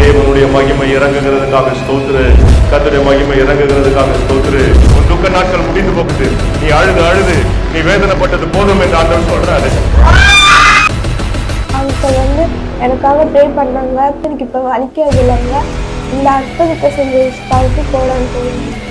தேவனுடைய மகிமை இறங்குகிறதுக்காக ஸ்தோத்திரு. கர்த்தருடைய மகிமை இறங்குகிறதுக்காக ஸ்தோத்திரு. உன் துக்க நாட்கள் முடிந்து போகுது. நீ அழுது அழுது. நீ வேதனைப்பட்டது போதும் என்று ஆண்டவர் சொல்றாரு. அவங்க வந்து எனக்காக ப்ரே பண்ணாங்க. எனக்கு இப்போ வலிக்கிறது இல்லைங்க. இந்த அற்புதத்தை செஞ்சு பார்த்து போடான்னு சொல்லுங்க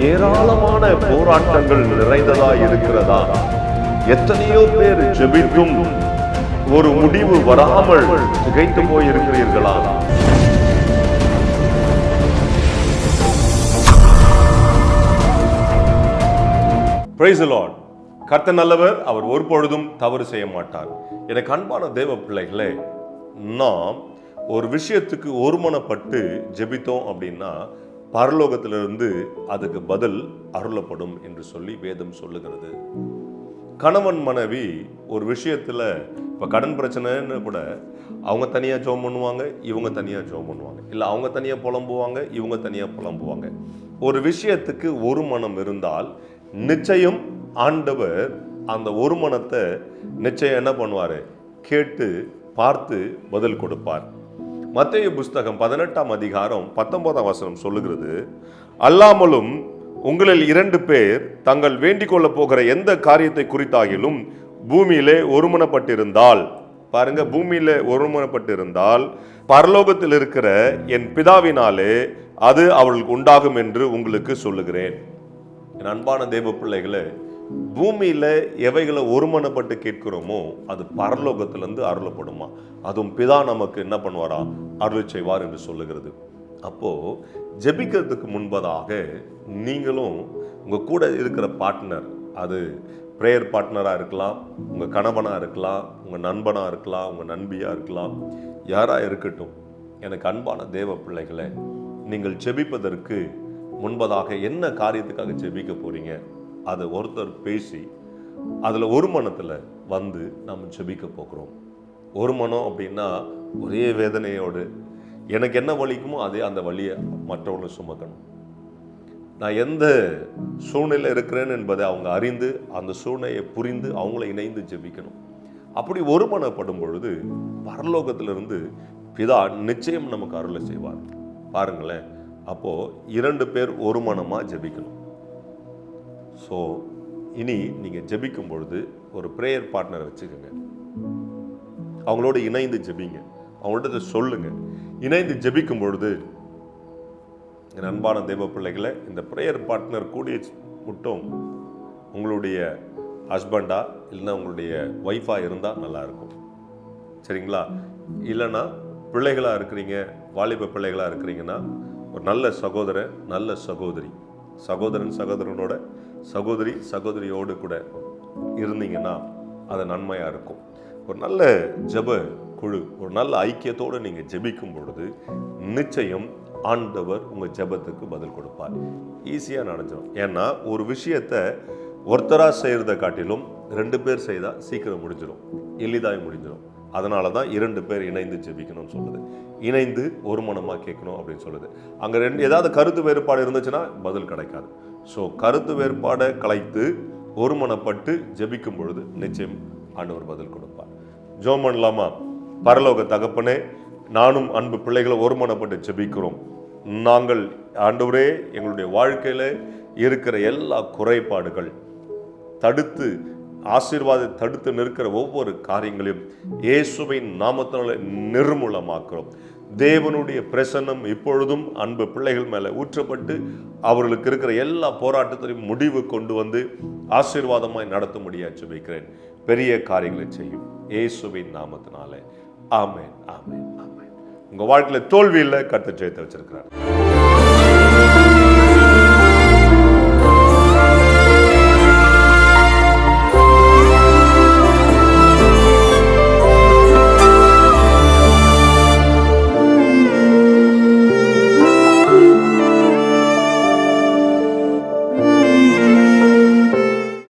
ஏராளமான போராட்டங்கள் நிறைந்ததா இருக்கிறதா எத்தனையோ பேர் ஜெபித்தும் ஒரு முடிவு வராமல் திகைத்து போயிருக்கிறீர்களா? பிரைஸ் லார்ட் நல்லவர் அவர் ஒரு பொழுதும் தவறு செய்ய மாட்டார். எனக்கு அன்பான தேவ பிள்ளைகளே நாம் ஒரு விஷயத்துக்கு ஒருமனப்பட்டு ஜெபித்தோம் அப்படின்னா பரலோகத்திலிருந்து அதுக்கு பதில் அருளப்படும் என்று சொல்லி வேதம் சொல்லுகிறது. கணவன் மனைவி ஒரு விஷயத்தில் இப்போ கடன் பிரச்சனைன்னு கூட அவங்க தனியாக ஜோம் பண்ணுவாங்க இவங்க தனியாக ஜோம் பண்ணுவாங்க. இல்லை அவங்க தனியாக புலம்புவாங்க இவங்க தனியாக புலம்புவாங்க. ஒரு விஷயத்துக்கு ஒரு மனம் இருந்தால் நிச்சயம் ஆண்டவர் அந்த ஒரு மனத்தை நிச்சயம் என்ன பண்ணுவார்? கேட்டு பார்த்து பதில் கொடுப்பார். மத்திய புஸ்தகம் பதினெட்டாம் அதிகாரம் பத்தொன்பதாம் வசனம் சொல்லுகிறது அல்லாமலும் உங்களில் இரண்டு பேர் தங்கள் வேண்டிக் கொள்ள போகிற எந்த காரியத்தை குறித்தாகிலும் பூமியிலே ஒருமனப்பட்டிருந்தால் பாருங்க பூமியில ஒருமனப்பட்டிருந்தால் பரலோகத்தில் இருக்கிற என் பிதாவினாலே அது அவர்களுக்கு உண்டாகும் என்று உங்களுக்கு சொல்லுகிறேன். என் அன்பான தேவ பிள்ளைகளே பூமியில் எவைகளை ஒருமனப்பட்டு கேட்கிறோமோ அது பரலோகத்திலேருந்து அருளப்படுமா? அதுவும் பிதா நமக்கு என்ன பண்ணுவாரா? அருள் செய்வார் என்று சொல்லுகிறது. அப்போது ஜெபிக்கிறதுக்கு முன்பதாக நீங்களும் உங்க கூட இருக்கிற பார்ட்னர் அது ப்ரேயர் பார்ட்னராக இருக்கலாம் உங்கள் கணவனாக இருக்கலாம் உங்கள் நண்பனாக இருக்கலாம் உங்கள் நண்பியாக இருக்கலாம் யாராக இருக்கட்டும் எனக்கு அன்பான தேவ பிள்ளைகளை நீங்கள் ஜெபிப்பதற்கு முன்பதாக என்ன காரியத்துக்காக ஜெபிக்க போகிறீங்க அதை ஒருத்தர் பேசி அதில் ஒரு மனத்தில் வந்து நம்ம செபிக்க போகிறோம். ஒரு மனம் அப்படின்னா ஒரே வேதனையோடு எனக்கு என்ன வலிக்குமோ அதே அந்த வழியை மற்றவங்களை சுமக்கணும். நான் எந்த சூழ்நிலை இருக்கிறேன் என்பதை அவங்க அறிந்து அந்த சூழ்நிலையை புரிந்து அவங்கள இணைந்து ஜெபிக்கணும். அப்படி ஒருமனப்படும் பொழுது பரலோகத்திலிருந்து பிதா நிச்சயம் நமக்கு அருளை செய்வார். பாருங்களேன் அப்போது இரண்டு பேர் ஒரு மனமாக ஜெபிக்கணும். ஸோ இனி நீங்கள் ஜெபிக்கும் பொழுது ஒரு ப்ரேயர் பார்ட்னர் வச்சுக்கோங்க. அவங்களோட இணைந்து ஜெபிங்க. அவங்கள்ட்ட இதை சொல்லுங்க. இணைந்து ஜெபிக்கும் பொழுது என் அன்பான தெய்வ பிள்ளைகளை இந்த ப்ரேயர் பார்ட்னர் கூடிய மட்டும் உங்களுடைய ஹஸ்பண்டா இல்லைன்னா உங்களுடைய ஒய்ஃபாக இருந்தால் நல்லாயிருக்கும் சரிங்களா? இல்லைன்னா பிள்ளைகளாக இருக்கிறீங்க வாலிப பிள்ளைகளாக இருக்கிறீங்கன்னா ஒரு நல்ல சகோதரன் நல்ல சகோதரி. சகோதரன் சகோதரனோட சகோதரி சகோதரியோடு கூட இருந்தீங்கன்னா அது நன்மையாக இருக்கும். ஒரு நல்ல ஜெப குழு ஒரு நல்ல ஐக்கியத்தோடு நீங்கள் ஜெபிக்கும் பொழுது நிச்சயம் ஆண்டவர் உங்கள் ஜெபத்துக்கு பதில் கொடுப்பார். ஈஸியாக நடந்துடும் ஏன்னா ஒரு விஷயத்தை ஒருத்தராக செய்கிறத காட்டிலும் ரெண்டு பேர் செய்தால் சீக்கிரம் முடிஞ்சிடும் எளிதாய் முடிஞ்சிடும் அதனால தான் இரண்டு பேர் இணைந்து ஜெபிக்கணும்னு சொல்லுது. இணைந்து ஒரு மனமாக கேட்கணும் அப்படின்னு சொல்லுது. அங்கே ரெண்டு ஏதாவது கருத்து வேறுபாடு இருந்துச்சுன்னா பதில் கிடைக்காது. ஸோ கருத்து வேறுபாடை கலைத்து ஒருமனப்பட்டு ஜெபிக்கும் பொழுது நிச்சயம் ஆண்டவர் பதில் கொடுப்பார். ஜோம் பண்ணலாமா? பரலோக தகப்பனே நானும் அன்பு பிள்ளைகளை ஒருமனப்பட்டு ஜெபிக்கிறோம். நாங்கள் ஆண்டவரே எங்களுடைய வாழ்க்கையில் இருக்கிற எல்லா குறைபாடுகள் தடுத்து ஆசீர்வாதத்தை தடுத்து நிற்கிற ஒவ்வொரு காரியங்களையும் இயேசுவின் நாமத்தினால நிர்மூலமாக்குறோம் தேவனுடைய பிரசன்னம் இப்பொழுதும் அன்பு பிள்ளைகள் மேலே ஊற்றப்பட்டு அவர்களுக்கு இருக்கிற எல்லா போராட்டத்திலையும் முடிவு கொண்டு வந்து ஆசீர்வாதமாய் நடத்த முடியாது வைக்கிறேன். பெரிய காரியங்களை செய்யும் இயேசுவின் நாமத்தினாலே. ஆமேன் ஆமேன் ஆமேன். உங்கள் வாழ்க்கையில் தோல்வி இல்லை கத்த ஜெயத்தை வச்சிருக்கிறார்.